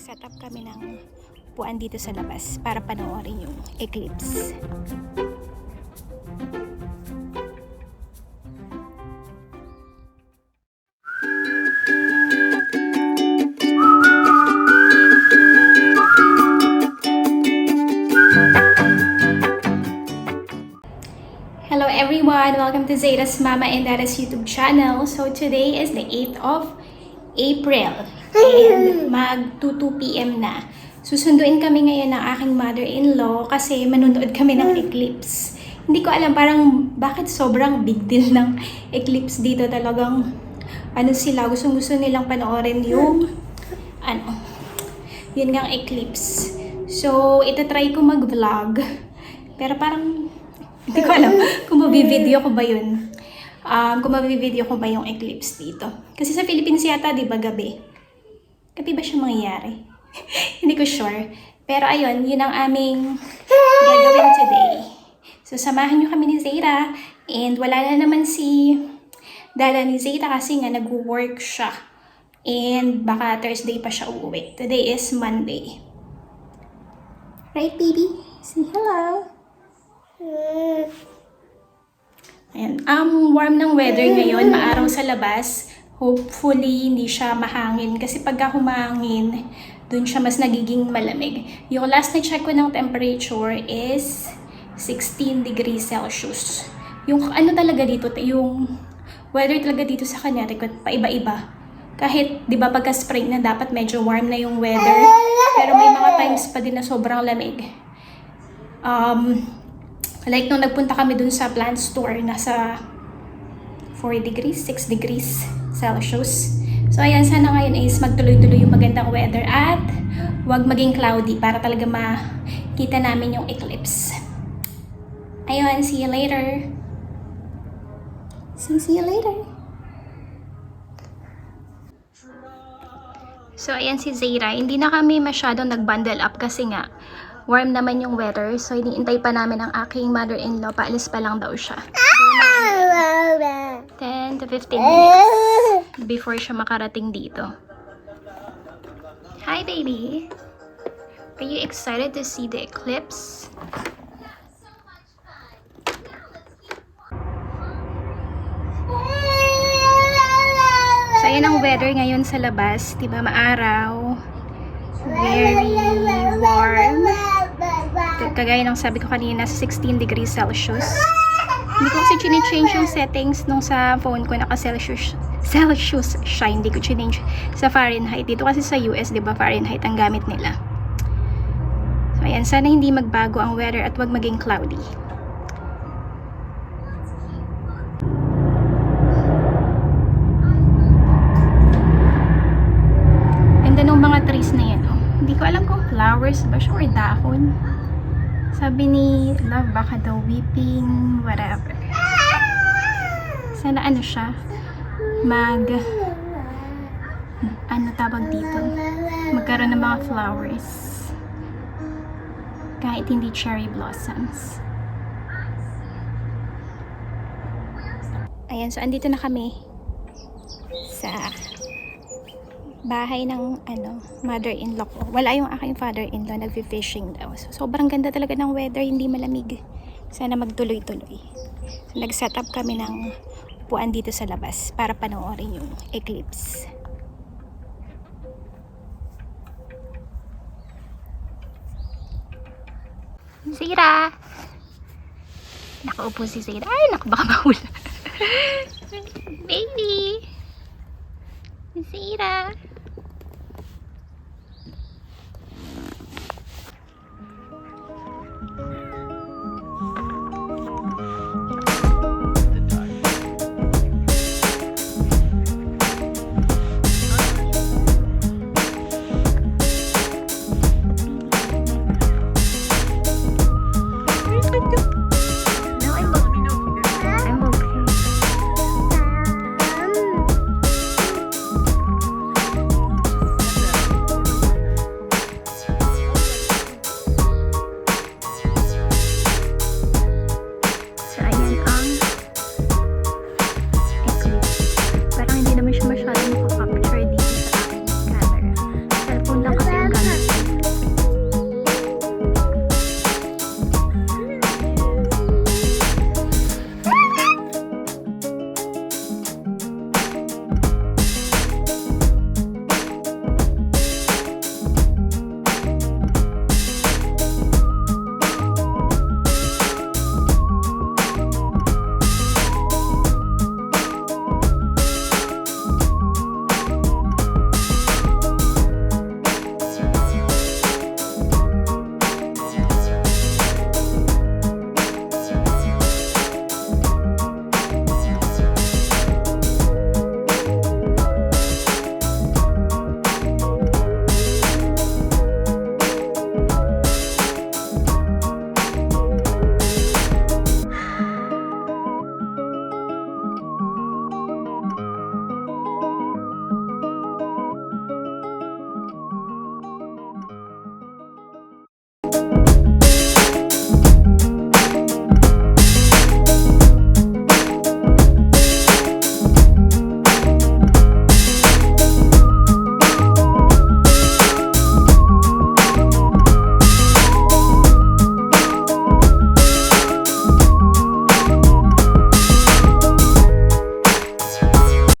nag-set up kami ng upuan dito sa labas para panoorin yung eclipse. Hello everyone! Welcome to Zeta's Mama and Dada's YouTube channel. So today is the 8th of April and mag 2 p.m. na. Susunduin kami ngayon ng aking mother-in-law kasi manunood kami ng eclipse. Hindi ko alam parang bakit sobrang big deal ng eclipse dito talagang ano sila, gustong gusto nilang panoorin yung ano, yun ngang eclipse. So, itatry ko mag-vlog. Pero parang hindi ko alam kung mabivideo ko ba yun. Um, kung mabivideo ko ba yung eclipse dito. Kasi sa Philippines yata, di ba, gabi? Gabi ba siya mangyayari? Hindi ko sure. Pero ayun, yun ang aming gagawin today. So, samahan nyo kami ni Zeta. And wala na naman si Dada ni Zeta kasi nga nag-work siya. And baka Thursday pa siya uuwi. Today is Monday. Right, baby? Say hello. Ayan. Um, warm ng weather ngayon, maaraw sa labas. Hopefully, hindi siya mahangin. Kasi pagka humangin, dun siya mas nagiging malamig. Yung last na check ko ng temperature is 16 degrees Celsius. Yung ano talaga dito, yung weather talaga dito sa Connecticut, paiba-iba. Kahit, di ba, pagka spring na dapat medyo warm na yung weather. Pero may mga times pa din na sobrang lamig. Um, like nung nagpunta kami dun sa plant store, nasa 4 degrees, 6 degrees Celsius. So ayan, sana ngayon is magtuloy-tuloy yung magandang weather at wag maging cloudy para talaga makita namin yung eclipse. Ayun, see you later. See, see you later. So, ayan si Zaira. Hindi na kami masyadong nag-bundle up kasi nga warm naman yung weather. So, iniintay pa namin ang aking mother-in-law. Paalis pa lang daw siya. 10 to 15 minutes before siya makarating dito. Hi, baby! Are you excited to see the eclipse? So, ayan ang weather ngayon sa labas. Diba, maaraw. Very warm. Kagaya ng sabi ko kanina, 16 degrees Celsius. Hindi ko kasi change yung settings nung sa phone ko, naka-Celsius Celsius siya. Hindi ko change sa Fahrenheit. Dito kasi sa US, di ba, Fahrenheit ang gamit nila. So, ayan. Sana hindi magbago ang weather at wag maging cloudy. Ganda ng mga trees na yan. Oh. Hindi ko alam kung flowers ba siya or dahon. Sabi ni Love, baka daw weeping, whatever. Sana ano siya, mag, ano tawag dito, magkaroon ng mga flowers. Kahit hindi cherry blossoms. Ayan, so andito na kami sa bahay ng ano, mother-in-law ko. Wala yung aking father-in-law, nagfi-fishing daw. So, sobrang ganda talaga ng weather, hindi malamig. Sana magtuloy-tuloy. So, nag-set up kami ng upuan dito sa labas para panoorin yung eclipse. Zira! Nakaupo si Zira. Ay, naku, baka mahula. Baby! Zira!